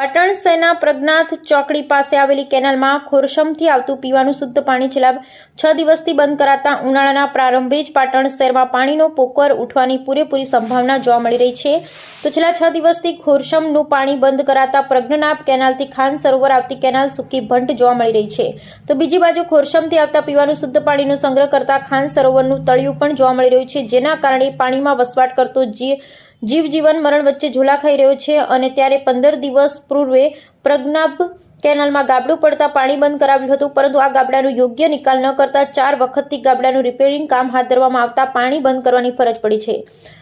પાટણ શહેરના પ્રજ્ઞાથ ચોકડી પાસે આવેલી કેનાલમાં ખોરશમથી આવતું પીવાનું શુદ્ધ પાણી છેલ્લા છ દિવસથી બંધ કરાતા ઉનાળાના પ્રારંભે જ પાટણ શહેરમાં પાણીનો પોકર ઉઠવાની પૂરેપૂરી સંભાવના જોવા મળી રહી છે. તો છેલ્લા છ દિવસથી ખોરશમનું પાણી બંધ કરાતા પ્રજ્ઞનાથ કેનાલથી ખાન સરોવર આવતી કેનાલ સૂકી ભંટ જોવા મળી રહી છે. તો બીજી બાજુ ખોરશમથી આવતા પીવાનું શુદ્ધ પાણીનો સંગ્રહ કરતા ખાન સરોવરનું તળિયું પણ જોવા મળી રહ્યું છે. જેના કારણે પાણીમાં વસવાટ કરતો જીવ જીવ જીવન મરણ વચ્ચે ઝોલાખાઈ રહ્યો છે અને ત્યારે પંદર દિવસ પૂર્વે પ્રજ્ઞાભ કેનાલમાં ગાબડું પડતા પાણી બંધ કરાવ્યું હતું, પરંતુ આ ગાબડાનું યોગ્ય નિકાલ ન કરતા ચાર વખતથી ગાબડાનું રિપેરિંગ કામ હાથ ધરવામાં આવતા પાણી બંધ કરવાની ફરજ પડી છે.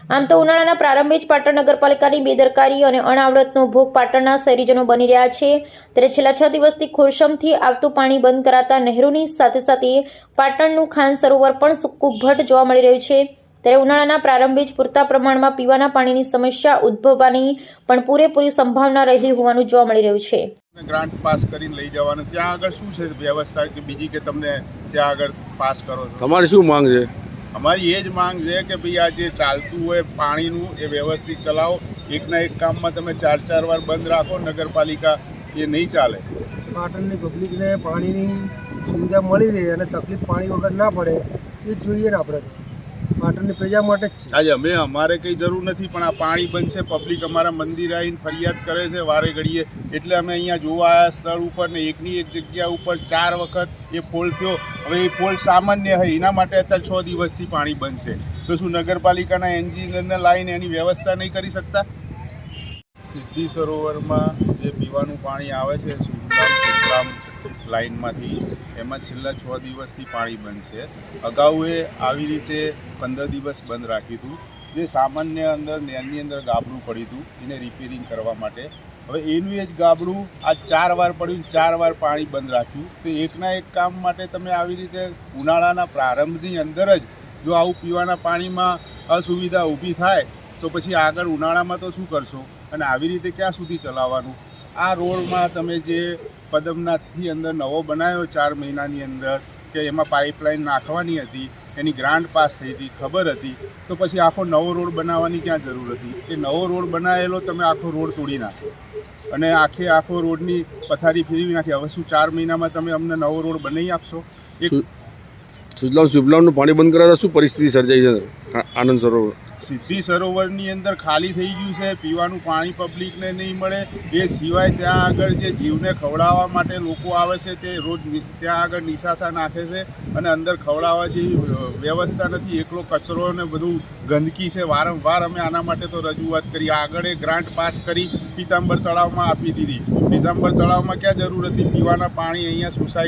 આમ તો ઉનાળાના પ્રારંભે જ પાટણ નગરપાલિકાની બેદરકારી અને અણાવડતનો ભોગ પાટણના શહેરીજનો બની રહ્યા છે. ત્યારે છેલ્લા છ દિવસથી ખોરશમથી આવતું પાણી બંધ કરાતા નહેરોની સાથે સાથે પાટણનું ખાન સરોવર પણ સૂકું ભટ્ટ જોવા મળી રહ્યું છે. ત્યારે ઉનાળાના પ્રારંભે જ પૂરતા પ્રમાણમાં પીવાના પાણીની સમસ્યા ઉદ્ભવવાની પણ પૂરેપૂરી સંભાવના રહેલી હોવાનું જોવા મળી રહ્યું છે. ગ્રાન્ટ પાસ કરીને લઈ જવાનું. ત્યાં આગળ શું છે વ્યવસ્થા કે બીજી કે તમને ત્યાં આગળ પાસ કરો તમારે તમારી શું માંગ છે? અમારી એ જ માંગ છે કે ભાઈ આ જે ચાલતું હોય પાણીનું એ વ્યવસ્થિત ચલાવો. એકના એક કામમાં તમે ચાર ચાર વાર બંધ રાખો નગરપાલિકા એ નહીં ચાલે. પાટણની પબ્લિકને પાણીની સુવિધા મળી રહે અને તકલીફ પાણી વગર ના પડે એ જ જોઈએ ને આપણે. પાટણની પ્રજા માટે જ છે. આજે અમે અમારે કંઈ જરૂર નથી પણ આ પાણી બનશે પબ્લિક અમારા મંદિર આવીને ફરિયાદ કરે છે વારે ઘડીએ એટલે અમે અહીંયા જોવા આવ્યા સ્થળ ઉપર ને એકની એક જગ્યા ઉપર ચાર વખત એ ફોલ થયો. હવે એ ફોલ સામાન્ય હોય એના માટે અત્યારે છ દિવસથી પાણી બનશે. તો શું નગરપાલિકાના એન્જિનિયરને લાવીને એની વ્યવસ્થા નહીં કરી શકતા? સિદ્ધિ સરોવરમાં જે પીવાનું પાણી આવે છે સુરગામ લાઇનમાંથી એમાં છેલ્લા છ દિવસથી પાણી બંધ છે. અગાઉએ આવી રીતે પંદર દિવસ બંધ રાખ્યું હતું. જે સામાન્ય અંદર નેરની અંદર ગાબડું પડ્યું હતું, એને રિપેરિંગ કરવા માટે. હવે એનું એ જ ગાબડું આ ચાર વાર પડ્યું ચાર વાર પાણી બંધ રાખ્યું. તો એકના એક કામ માટે તમે આવી રીતે ઉનાળાના પ્રારંભની અંદર જ જો આવું પીવાના પાણીમાં અસુવિધા ઊભી થાય, તો પછી આગળ ઉનાળામાં તો શું કરશો? અને આવી રીતે ક્યાં સુધી ચલાવવાનું? આ રોડમાં તમે જે પદમનાથથી અંદર નવો બનાવ્યો ચાર મહિનાની અંદર, કે એમાં પાઇપલાઇન નાખવાની હતી, એની ગ્રાન્ટ પાસ થઈ હતી, ખબર હતી, તો પછી આખો નવો રોડ બનાવવાની ક્યાં જરૂર હતી? એ નવો રોડ બનાવેલો તમે આખો રોડ તોડી નાખો અને આખે આખો રોડની પથારી ફેરવી નાખી. હવે શું ચાર મહિનામાં તમે અમને નવો રોડ બનાવી આપશો? એક સુજલામ સુફલામનું પાણી બંધ કરાતા શું પરિસ્થિતિ સર્જાઈ છે? આનંદ સરોવર. સિદ્ધિ સરોવરની અંદર ખાલી થઈ ગયું છે, પીવાનું પાણી પબ્લિકને નહીં મળે. એ સિવાય ત્યાં આગળ જે જીવને ખવડાવવા માટે લોકો આવે છે, તે રોજ ત્યાં આગળ નિશાસા નાખે છે અને અંદર ખવડાવવા જેવી વ્યવસ્થા નથી. એકલો કચરો ને બધું ગંદકી છે. વારંવાર અમે આના માટે તો રજૂઆત કરી. આગળ એ ગ્રાન્ટ પાસ કરી પીતાંબર તળાવમાં આપી દીધી. પીતાંબર તળાવમાં ક્યાં જરૂર હતી? પીવાના પાણી અહીંયા સોસાયટી